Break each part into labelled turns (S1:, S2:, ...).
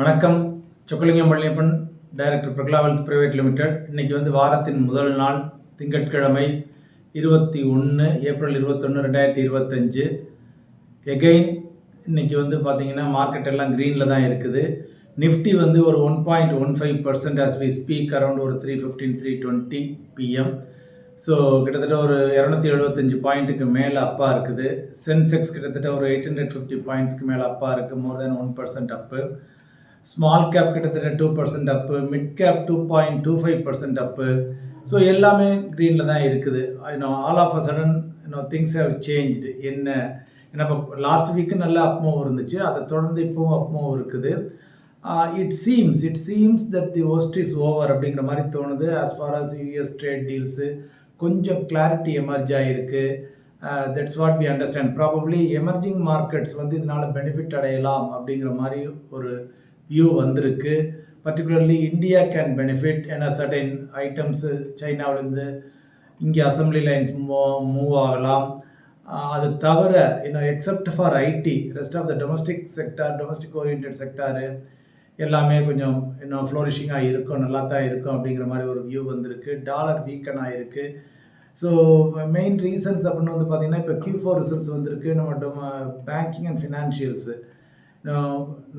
S1: வணக்கம். Chockalingam Palaniappan director Prakala wealth private limited. இன்னைக்கு வந்து வாரத்தின் முதல் நாள் திங்கட்கிழமை இருபத்தி ஒன்று ஏப்ரல் இருபத்தொன்று ரெண்டாயிரத்தி இருபத்தஞ்சு. எகெயின் இன்னைக்கு வந்து பார்த்திங்கன்னா மார்க்கெட் எல்லாம் க்ரீனில் தான் இருக்குது. நிஃப்டி வந்து ஒரு one point one five percent as we speak around ஒரு three fifteen three twenty PM so கிட்டத்தட்ட ஒரு இரநூத்தி எழுபத்தஞ்சு பாயிண்ட்டுக்கு மேலே அப்பா இருக்குது. சென்செக்ஸ் கிட்டத்தட்ட ஒரு எயிட் ஹண்ட்ரட் ஃபிஃப்டி பாயிண்ட்ஸ்க்கு மேலே அப்பா இருக்குது more than one percent up small cap கிட்டத்தட்ட two percent up mid cap two point two five percent up so எல்லாமே க்ரீனில் தான் இருக்குது. இன்னும் ஆல் ஆஃப் அ சடன் இன்னும் திங்ஸ் ஹவ் சேஞ்ச்டு என்ன ஏன்னா இப்போ லாஸ்ட் வீக்கு நல்லா அப்மூவ் இருந்துச்சு. அதை தொடர்ந்து இப்போவும் அப்மூவ் இருக்குது. It seems it seems that the worst is over அப்படிங்கிற மாதிரி தோணுது. As far as US trade deals கொஞ்சம் கிளாரிட்டி எமர்ஜ் ஆகிருக்கு that's what we understand probably emerging markets வந்து இதனால் பெனிஃபிட் அடையலாம் அப்படிங்கிற மாதிரி ஒரு வியூ வந்திருக்கு. பர்டிகுலர்லி இந்தியா கேன் பெனிஃபிட் ஏன்னா சர்டைன் ஐட்டம்ஸு சைனாவிலேருந்து இங்கே அசம்பிளி லைன்ஸ் மூ மூவ் ஆகலாம். அது தவிர இன்னும் except for IT rest of the domestic sector domestic oriented sector எல்லாமே கொஞ்சம் இன்னும் ஃப்ளோரிஷிங்காக இருக்கும் நல்லா தான் இருக்கும் அப்படிங்கிற மாதிரி ஒரு வியூ வந்திருக்கு. டாலர் வீக்கன் ஆகிருக்கு ஸோ மெயின் ரீசன்ஸ் அப்படின்னு வந்து பார்த்திங்கன்னா இப்போ கியூ ஃபோர் ரிசல்ட்ஸ் வந்திருக்கு. நம்ம பேங்கிங் அண்ட் ஃபினான்ஷியல்ஸு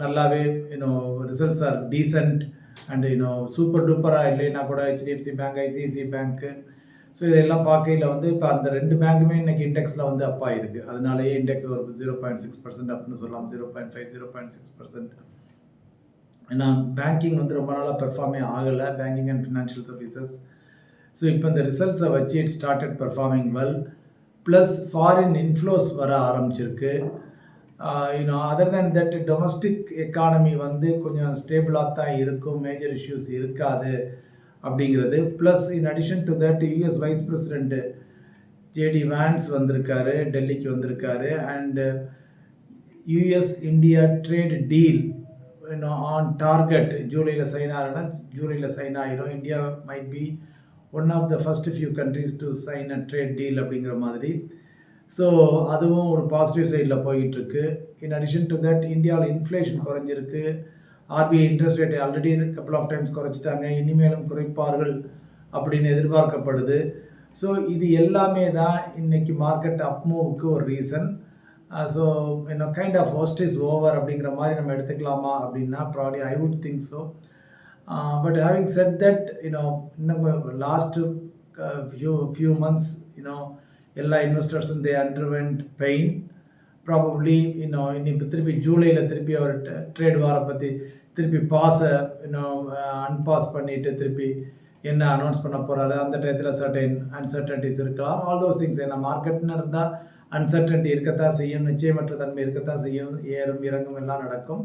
S1: நல்லாவே இன்னும் ரிசல்ட்ஸ் ஆர் டீசென்ட் அண்ட் இன்னும் சூப்பர் டூப்பராக இல்லைன்னா கூட HDFC bank ICICI bank so இதெல்லாம் பார்க்கையில் வந்து இப்போ அந்த ரெண்டு பேங்க்குமே இன்றைக்கி இண்டெக்ஸில் வந்து அப் ஆயிருக்கு. அதனாலேயே இண்டெக்ஸ் ஒரு ஜீரோ பாயிண்ட் சிக்ஸ் பர்சன்ட் அப்படின்னு சொல்லலாம் zero point five zero point six percent ஏன்னா பேங்கிங் வந்து ரொம்ப நாளாக பெர்ஃபார்மே ஆகலை. Banking and financial services so இப்போ இந்த ரிசல்ட்ஸை வச்சு it started performing well plus foreign inflows வர ஆரம்பிச்சிருக்கு. You know other than that domestic economy வந்து கொஞ்சம் ஸ்டேபிளாக தான் இருக்கும். மேஜர் இஷ்யூஸ் இருக்காது அப்படிங்கிறது. Plus in addition to that US vice president JD Vance வந்திருக்காரு டெல்லிக்கு வந்திருக்காரு. And US India trade deal இன்னும் ஆன் டார்கெட் ஜூலையில் சைன் ஆகுனா ஜூலையில் சைன் ஆகிரும் India might be one of the first few countries to sign a trade deal அப்படிங்கிற மாதிரி. ஸோ அதுவும் ஒரு பாசிட்டிவ் சைடில் போயிட்டுருக்கு. இன் அடிஷன் டு தட் இந்தியாவில் இன்ஃப்ளேஷன் குறைஞ்சிருக்கு. RBI interest rate already couple of times குறைச்சிட்டாங்க. இனிமேலும் குறைப்பார்கள் அப்படின்னு எதிர்பார்க்கப்படுது. ஸோ இது எல்லாமே தான் இன்னைக்கு மார்க்கெட் அப்மூவுக்கு ஒரு ரீசன் ஸோ இன்னும் kind of worst is over அப்படிங்கிற மாதிரி நம்ம எடுத்துக்கலாமா அப்படின்னா probably I would think so but having said that you know இன்னும் last few few months you know எல்லா இன்வெஸ்டர்ஸும் தே அண்டர்வெண்ட் பெயின் ப்ராபப்ளி இன்னும் இன்னும் இப்போ திருப்பி ஜூலையில் திருப்பி அவர் ட்ரேட் வாரை பற்றி திருப்பி பாஸை இன்னும் அன்பாஸ் பண்ணிவிட்டு திருப்பி என்ன அனௌன்ஸ் பண்ண போகிறாரு அந்த டயத்தில் சர்டைன் அன்சர்டன்டிஸ் இருக்கலாம். ஆல் தோஸ் திங்ஸ் ஏன்னா மார்க்கெட்னு இருந்தால் அன்சர்டன்டி இருக்கத்தான் செய்யும் நிச்சயமற்ற தன்மை இருக்கத்தான் செய்யும் ஏறும் இறங்கும் எல்லாம் நடக்கும்.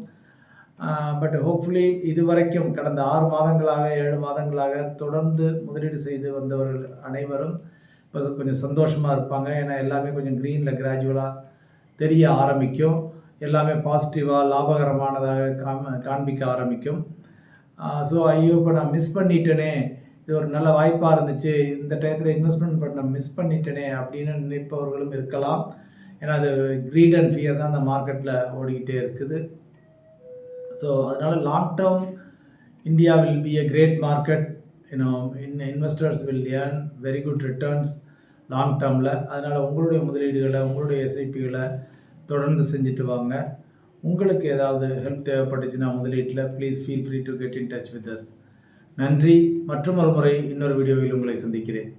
S1: பட் ஹோப்ஃபுல்லி இது வரைக்கும் கடந்த ஆறு மாதங்களாக ஏழு மாதங்களாக தொடர்ந்து முதலீடு செய்து வந்தவர்கள் அனைவரும் இப்போ கொஞ்சம் சந்தோஷமாக இருப்பாங்க. ஏன்னா எல்லாமே கொஞ்சம் க்ரீனில் கிராஜுவலாக தெரிய ஆரம்பிக்கும். எல்லாமே பாசிட்டிவாக லாபகரமானதாக காம காண்பிக்க ஆரம்பிக்கும். ஸோ ஐயோ இப்போ நான் மிஸ் பண்ணிட்டேனே. இது ஒரு நல்ல வாய்ப்பாக இருந்துச்சு. இந்த டயத்தில் இன்வெஸ்ட்மெண்ட் பண்ண மிஸ் பண்ணிட்டேனே அப்படின்னு நினைப்பவர்களும் இருக்கலாம். ஏன்னா அது க்ரீட் அண்ட் ஃபியர் தான் அந்த மார்க்கெட்டில் ஓடிக்கிட்டே இருக்குது. ஸோ அதனால் long term India will be a great market you know in investors will earn very good returns long டேர்மில் அதனால் உங்களுடைய முதலீடுகளை உங்களுடைய எஸ்ஐபிகளை தொடர்ந்து செஞ்சுட்டு வாங்க. உங்களுக்கு ஏதாவது ஹெல்ப் தேவைப்பட்டுச்சுன்னா முதலீட்டில் please feel free to get in touch with us நன்றி. மற்றும் ஒரு முறை இன்னொரு வீடியோவில் உங்களை சந்திக்கிறேன்.